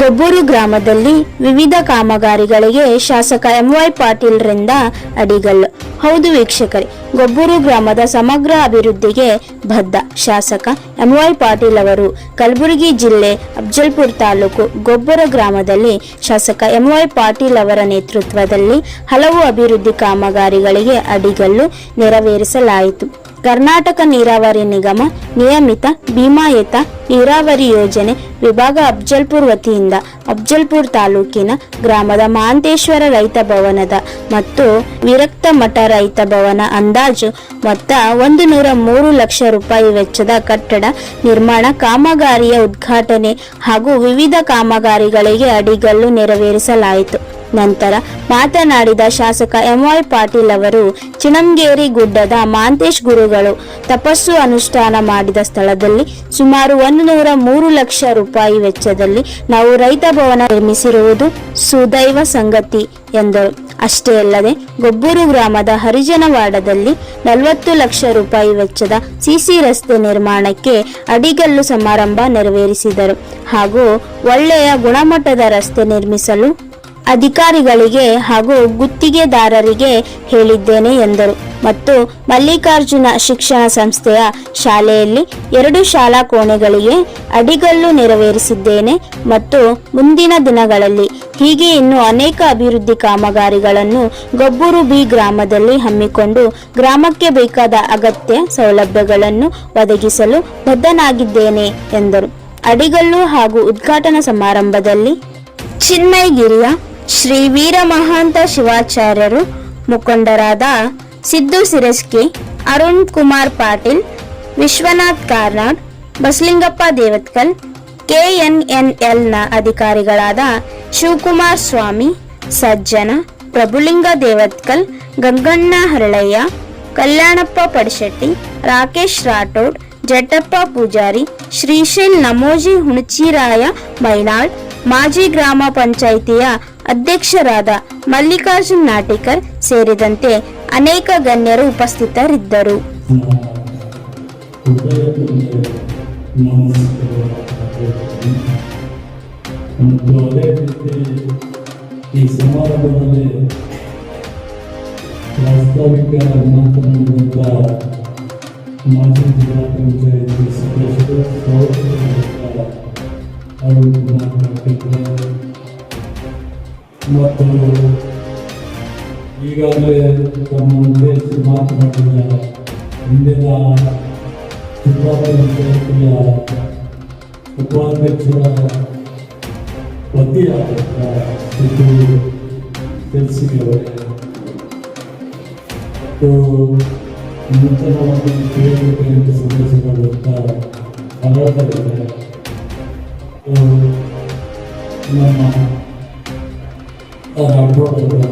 ಗೊಬ್ಬೂರು ಗ್ರಾಮದಲ್ಲಿ ವಿವಿಧ ಕಾಮಗಾರಿಗಳಿಗೆ ಶಾಸಕ ಎಂವೈ ಪಾಟೀಲ್ರಿಂದ ಅಡಿಗಲ್ಲು. ಹೌದು ವೀಕ್ಷಕರೇ, ಗೊಬ್ಬೂರು ಗ್ರಾಮದ ಸಮಗ್ರ ಅಭಿವೃದ್ಧಿಗೆ ಬದ್ಧ. ಶಾಸಕ ಎಂವೈ ಪಾಟೀಲ್ ಅವರು ಕಲಬುರಗಿ ಜಿಲ್ಲೆ ಅಫ್ಜಲ್ಪುರ ತಾಲೂಕು ಗೊಬ್ಬರ ಗ್ರಾಮದಲ್ಲಿ ಶಾಸಕ ಎಂವೈ ಪಾಟೀಲ್ ಅವರ ನೇತೃತ್ವದಲ್ಲಿ ಹಲವು ಅಭಿವೃದ್ಧಿ ಕಾಮಗಾರಿಗಳಿಗೆ ಅಡಿಗಲ್ಲು ನೆರವೇರಿಸಲಾಯಿತು. ಕರ್ನಾಟಕ ನೀರಾವರಿ ನಿಗಮ ನಿಯಮಿತ ಭೀಮಾಯತ ನೀರಾವರಿ ಯೋಜನೆ ವಿಭಾಗ ಅಫ್ಜಲ್ಪುರ್ ವತಿಯಿಂದ ಅಫ್ಜಲ್ಪುರ್ ತಾಲೂಕಿನ ಗ್ರಾಮದ ಮಾಂತೇಶ್ವರ ರೈತ ಭವನದ ಮತ್ತು ವಿರಕ್ತ ಮಠ ರೈತ ಭವನ ಅಂದಾಜು ಮೊತ್ತ ಒಂದು ನೂರ ಮೂರು ಲಕ್ಷ ರೂಪಾಯಿ ವೆಚ್ಚದ ಕಟ್ಟಡ ನಿರ್ಮಾಣ ಕಾಮಗಾರಿಯ ಉದ್ಘಾಟನೆ ಹಾಗೂ ವಿವಿಧ ಕಾಮಗಾರಿಗಳಿಗೆ ಅಡಿಗಲ್ಲು ನೆರವೇರಿಸಲಾಯಿತು. ನಂತರ ಮಾತನಾಡಿದ ಶಾಸಕ ಎಂವೈ ಪಾಟೀಲ್ ಅವರು, ಚಿಣಂಗೇರಿ ಗುಡ್ಡದ ಮಾಂತೇಶ್ ಗುರುಗಳು ತಪಸ್ಸು ಅನುಷ್ಠಾನ ಮಾಡಿದ ಸ್ಥಳದಲ್ಲಿ ಸುಮಾರು ಒಂದು ನೂರ ಮೂರು ಲಕ್ಷ ರೂಪಾಯಿ ವೆಚ್ಚದಲ್ಲಿ ನಾವು ರೈತ ಭವನ ನಿರ್ಮಿಸಿರುವುದು ಸುದೈವ ಸಂಗತಿ ಎಂದರು. ಅಷ್ಟೇ ಅಲ್ಲದೆ, ಗೊಬ್ಬೂರು ಗ್ರಾಮದ ಹರಿಜನವಾಡದಲ್ಲಿ ನಲವತ್ತು ಲಕ್ಷ ರೂಪಾಯಿ ವೆಚ್ಚದ ಸಿಸಿ ರಸ್ತೆ ನಿರ್ಮಾಣಕ್ಕೆ ಅಡಿಗಲ್ಲು ಸಮಾರಂಭ ನೆರವೇರಿಸಿದರು ಹಾಗೂ ಒಳ್ಳೆಯ ಗುಣಮಟ್ಟದ ರಸ್ತೆ ನಿರ್ಮಿಸಲು ಅಧಿಕಾರಿಗಳಿಗೆ ಹಾಗೂ ಗುತ್ತಿಗೆದಾರರಿಗೆ ಹೇಳಿದ್ದೇನೆ ಎಂದರು. ಮತ್ತು ಮಲ್ಲಿಕಾರ್ಜುನ ಶಿಕ್ಷಣ ಸಂಸ್ಥೆಯ ಶಾಲೆಯಲ್ಲಿ ಎರಡು ಶಾಲಾ ಕೋಣೆಗಳಿಗೆ ಅಡಿಗಲ್ಲು ನೆರವೇರಿಸಿದ್ದೇನೆ ಮತ್ತು ಮುಂದಿನ ದಿನಗಳಲ್ಲಿ ಹೀಗೆ ಇನ್ನೂ ಅನೇಕ ಅಭಿವೃದ್ಧಿ ಕಾಮಗಾರಿಗಳನ್ನು ಗೊಬ್ಬೂರು ಬಿ ಗ್ರಾಮದಲ್ಲಿ ಹಮ್ಮಿಕೊಂಡು ಗ್ರಾಮಕ್ಕೆ ಬೇಕಾದ ಅಗತ್ಯ ಸೌಲಭ್ಯಗಳನ್ನು ಒದಗಿಸಲು ಬದ್ಧನಾಗಿದ್ದೇನೆ ಎಂದರು. ಅಡಿಗಲ್ಲು ಹಾಗೂ ಉದ್ಘಾಟನಾ ಸಮಾರಂಭದಲ್ಲಿ ಚಿನ್ಮಯಗಿರಿಯ ಶ್ರೀ ವೀರ ಮಹಾಂತ ಶಿವಾಚಾರ್ಯರು ಮುಖಂಡರಾದ ಸಿದ್ದು ಸಿರಸ್ಕಿ, ಅರುಣ್ ಕುಮಾರ್ ಪಾಟೀಲ್, ವಿಶ್ವನಾಥ್ ಕಾರ್ನಾಡ್, ಬಸಲಿಂಗಪ್ಪ ದೇವತ್ಕಲ್, ಕೆಎನ್ಎನ್ಎಲ್ನ ಅಧಿಕಾರಿಗಳಾದ ಶಿವಕುಮಾರ್ ಸ್ವಾಮಿ, ಸಜ್ಜನ, ಪ್ರಭುಲಿಂಗ ದೇವತ್ಕಲ್, ಗಂಗಣ್ಣ ಹರಳಯ್ಯ, ಕಲ್ಯಾಣಪ್ಪ ಪಡಶೆಟ್ಟಿ, ರಾಕೇಶ್ ರಾಠೋಡ್ ಜಟ್ಟಪ್ಪ ಪೂಜಾರಿ, ಶ್ರೀಶೈಲ್ ನಮೋಜಿ ಹುಣಚಿರಾಯ ಮೈನಾಳ್ ಮಾಜಿ ಗ್ರಾಮ ಪಂಚಾಯಿತಿಯ ಅಧ್ಯಕ್ಷರಾದ ಮಲ್ಲಿಕಾರ್ಜುನ್ ನಾಟಿಕರ್ ಸೇರಿದಂತೆ ಅನೇಕ ಗಣ್ಯರು ಉಪಸ್ಥಿತರಿದ್ದರು. ಮಾಜಿ ಜಿಲ್ಲಾ ಪಂಚಾಯತಿ ಸದಸ್ಯರು ಮತ್ತು ಈಗಾಗಲೇ ತಮ್ಮ ಉದ್ದೇಶಿಸಿ ಮಾತನಾಡಿದ ಹಿಂದಿನ ಜಿಲ್ಲಾ ಪಂಚಾಯತಿಯ ಉಪಾಧ್ಯಕ್ಷರ ಪತಿಯಾದಂಥ ಸಿದ್ದು ಕೆಲಸಿಗವರೇ ಮತ್ತು ನೂತನವಾಗಿ ಕೇಳಬೇಕಾದ ಸದಸ್ಯರಾದಂಥ ಕನ್ನಡದವರೇ ನಮ್ಮ ರಾಠೋಡವರೇ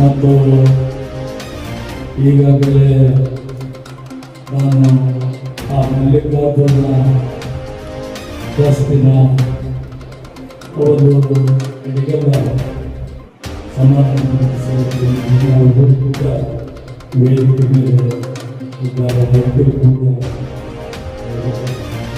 ಮತ್ತು ಈಗಾಗಲೇ ನಾನು ಆ ಮಲ್ಲಿಕಾರ್ಜುನ ಟ್ರಸ್ಟಿನ ಒಂದು ಅಡಿಗೆಲ್ಲ ಸಮಾರಂಭ ಅವರು ಕೂಡ ವೇದಿಕೆ ಮೇಲೆ ಇದ್ದಾರೆ ಎಲ್ಲರೂ ಕೂಡ ವ್ಯವಸ್ಥೆ.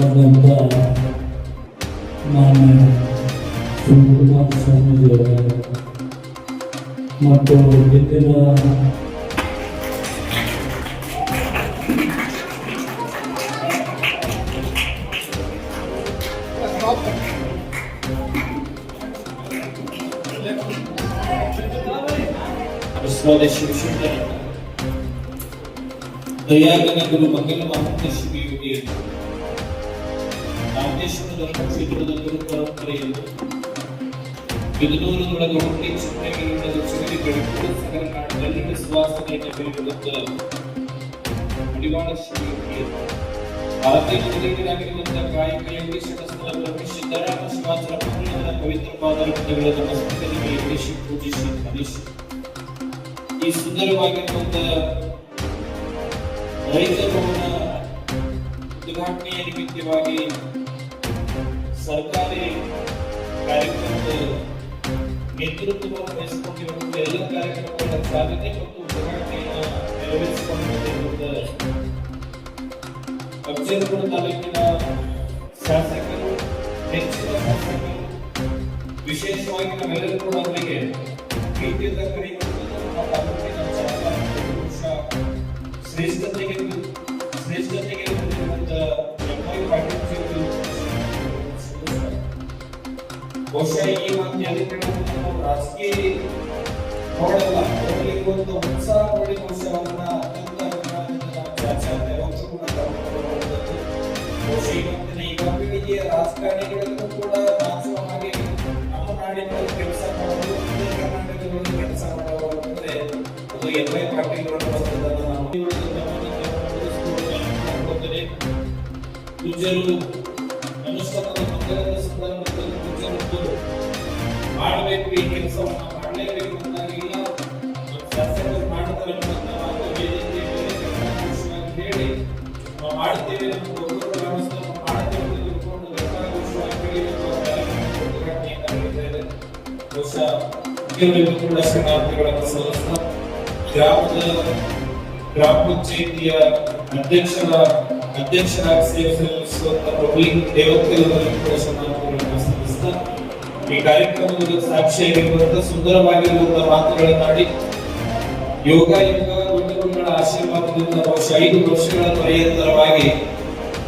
ಬಂದಂಥ ಮಾನ್ಯ ಶಿವಕುಮಾರ ಸ್ವಾಮೀಜಿಯವರೇ ಮತ್ತು ಇಂದಿನ ಸ್ವದೇಶಿ ವಿಶುದ್ಧ ದಯಾಗನ ಗುರು ಮಂಗಲ ಮಹಂತ ಶಿವಯೋಗಿ ರಾಮೇಶ್ವರ ಧರ್ಮ ಕ್ಷೇತ್ರದ ಗುರು ಪರಂಪರೆಯಲ್ಲಿ ಬಿದನೂರಿನೊಳಗೆ ಹುಟ್ಟಿ ಚಿನ್ನಗಿರಿಯಿಂದ ಸುಗಿರಿ ಬೆಳಕು ಸಗರ ನಾಡಿನಲ್ಲಿ ವಿಶ್ವಾಸನೆಯನ್ನು ಬೆಳೆಯುವುದಕ್ಕ ಮಡಿವಾಳ ಶಿವಯೋಗಿ ಭಾರತೀಯ ಮೊದಲಿಗರಾಗಿರುವಂತಹ ಕಾಯಕ ಯೋಗೇಶ್ವರ ಸ್ಥಳ ಶಿವಾಚಾರ ಮಂಗಳದ ಪವಿತ್ರ ಪಾದರಕ್ಷೆಗಳ ನಮಸ್ಕರಿಸಿ ಇರಿಸಿ ಪೂಜಿಸಿ ಧರಿಸಿ ಈ ಸುಂದರವಾಗಿರುವಂತಹ ರೈತ ಭವನ ಉದ್ಘಾಟನೆಯ ನಿಮಿತ್ತವಾಗಿ ಸರ್ಕಾರಿ ಕಾರ್ಯಕ್ರಮದ ನೇತೃತ್ವವನ್ನು ವಹಿಸಿಕೊಂಡಿರುವಂತಹ ಎಲ್ಲ ಕಾರ್ಯಕ್ರಮಗಳ ಸಾಧನೆ ಮತ್ತು ಉದ್ಘಾಟನೆಯನ್ನು ನೆರವೇರಿಸಿಕೊಂಡು ಬಂದಿರುವಂತಹ ಅಫಜಲ್ಪುರ ತಾಲೂಕಿನ ಶಾಸಕರು ಹೆಚ್ಚಿನ ಶಾಸಕರು ವಿಶೇಷವಾಗಿ ನಾವೆಲ್ಲರೂ ಕೂಡ ಅವರಿಗೆ ಪ್ರೀತಿಯಿಂದ ಕರೆಯುವಂಥದ್ದು ಬಹುಶಃ ಈ ಎಲ್ಲಿ ನಾವು ರಾಜಕೀಯ ನೋಡಲ್ಲ ಅವರಲ್ಲಿ ಒಂದು ಉತ್ಸಾಹ ನೋಡಿ ಬಹುಶಃ ಅವರನ್ನ ಪೀಳಿಗೆಯ ರಾಜಕಾರಣಿಗಳಿಗೂ ಕೂಡ ನಾಚುವ ಹಾಗೆ ನಮ್ಮ ನಾಡಿನಲ್ಲಿ ಕೆಲಸ ಮಾಡೋದು ಕರ್ನಾಟಕದಲ್ಲಿ ಕೆಲಸ ಮಾಡೋದು ಅಂತಂದ್ರೆ ಅದು ಎಂ ಐ ಪಾಟೀಲ್ ಅವರ ಇವತ್ತು ಮಾಡಬೇಕು ಹೇಳಿ ನಾವು ಮಾಡ್ತೇವೆ ಮಾಡ್ತೇವೆ ತಿಳ್ಕೊಂಡು ಬಹುಶಃ ಮುಖ್ಯವಾಗಿ ಕೂಡ ಶರಣಾರ್ಥಿಗಳನ್ನು ಸಲ್ಲಿಸ್ತಾ ಗ್ರಾಮದ ಗ್ರಾಮ ಪಂಚಾಯಿತಿಯ ಅಧ್ಯಕ್ಷರ ಅಧ್ಯಕ್ಷರಾಗಿ ಸೇವೆ ಈ ಕಾರ್ಯಕ್ರಮದ ಸಾಕ್ಷಿಯಾಗಿರುವಂತಹ ಸುಂದರವಾಗಿರುವಂತಹ ಮಾತುಗಳನ್ನಾಡಿ ಯೋಗ ಯೋಗ ಗುರುಗಳ ಆಶೀರ್ವಾದದಿಂದ ಬಹುಶಃ ಐದು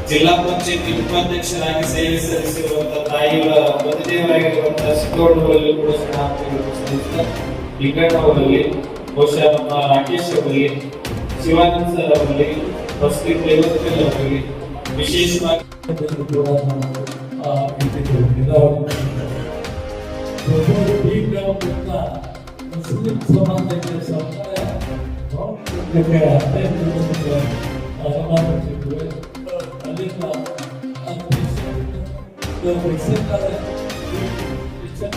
ಜಿಲ್ಲಾ ಪಂಚಾಯತಿ ಉಪಾಧ್ಯಕ್ಷರಾಗಿ ಸೇವೆ ಸಲ್ಲಿಸಿರುವಂತಹ ತಾಯಿಯವರ ಮದುವೆಯವರಾಗಿರುವಂತಹ ಸಿದ್ದೋಣ್ಣವರಲ್ಲಿ ಕೂಡ ಬಹುಶಃ ನಮ್ಮ ರಾಕೇಶ್ ಅವರಲ್ಲಿ ಶಿವಾನಂದ್ ಸರ್ ಅವರಲ್ಲಿ ಬಸ್ತಿ ದೇವತೆಲ್ ಅವರಿಗೆ ವಿಶೇಷವಾಗಿ ಅದನ್ನು ಕೂಡ ನಾವು ಆ ಇಟ್ಟಿದ್ದು ನೀರಾವರಿ ಪ್ರಭು ಈ ಗ್ರಾಮದಿಂದ ಮುಸ್ಲಿಂ ಸಮಾಜಕ್ಕೆ ಸಮುದಾಯ ಭವನಕ್ಕೆ ಹದಿನೈದು ದಿವಸದ ಅನುದಾನ ಕೊಟ್ಟಿದ್ವಿ. ಅಲ್ಲಿಂದ ಆ ಕ್ರಿಶ್ಚಿಯನ್ ಕ್ರಿಶ್ಚಿಯನ್ ಆದ ಈ ಕ್ರಿಶ್ಚಿಯನ್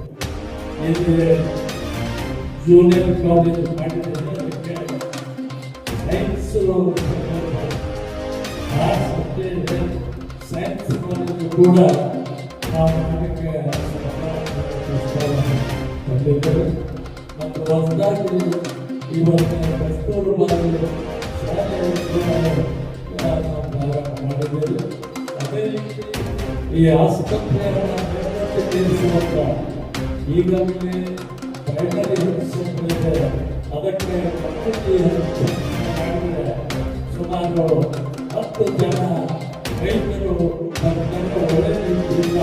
ಇಲ್ಲಿ ಜೂನಿಯರ್ ಕಾಲೇಜ್ ಮಾಡಿದ್ದೇವೆ ಅದಕ್ಕೆ ಸೈನ್ಸ್ ಆರ್ಟ್ಸ್ ಮತ್ತು ಸೈನ್ಸ್ ಕಾಲೇಜ್ ಕೂಡ ನಾವು ಅದಕ್ಕೆ ತಂದಿದ್ದೇವೆ ಮತ್ತು ಹೊಸದಾಗಿ ಇವತ್ತು ಕಸ್ತೂರ್ಬಾ ಶಾಲೆಯನ್ನು ಕೂಡ ನಾವು ಪ್ರಾರಂಭ ಮಾಡಿದ್ದೇವೆ ಅದೇ ರೀತಿ ಈ ಆಸ್ಪತ್ರೆಯನ್ನು ನಿರ್ಮಿಸುವಂತ ಈಗಾಗಲೇ ಅದಕ್ಕೆ ಸುಮಾರು ಹತ್ತು ಜನ ವೈದ್ಯರು ತಮ್ಮನ್ನು ಒಳ್ಳೆ ರೀತಿಯಿಂದ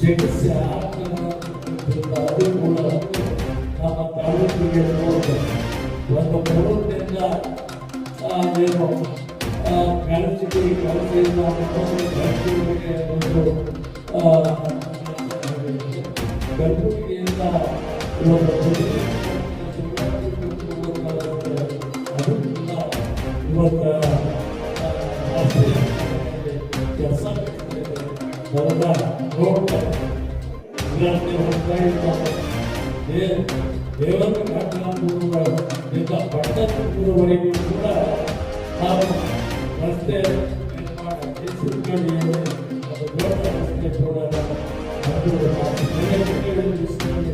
ಚಿಕಿತ್ಸೆ ಆಗ್ತದೆ ಅದು ಕೂಡ ನಮ್ಮ ಒಂದು ಆ, ಏನು ಒಂದು ಗರ್ಭಿಣಿಯಿಂದ ಇವತ್ತು ಕೆಲಸ ಬರದ ನೋಡ್ತಾರೆ ದೇವರ ಘಟನಾಪೂರ್ವದಿಂದ ಪಟ್ಟಣಪೂರ್ವವರೆಗೂ ಕೂಡ ನಾವು ರಸ್ತೆ ಕೂಡ Thank.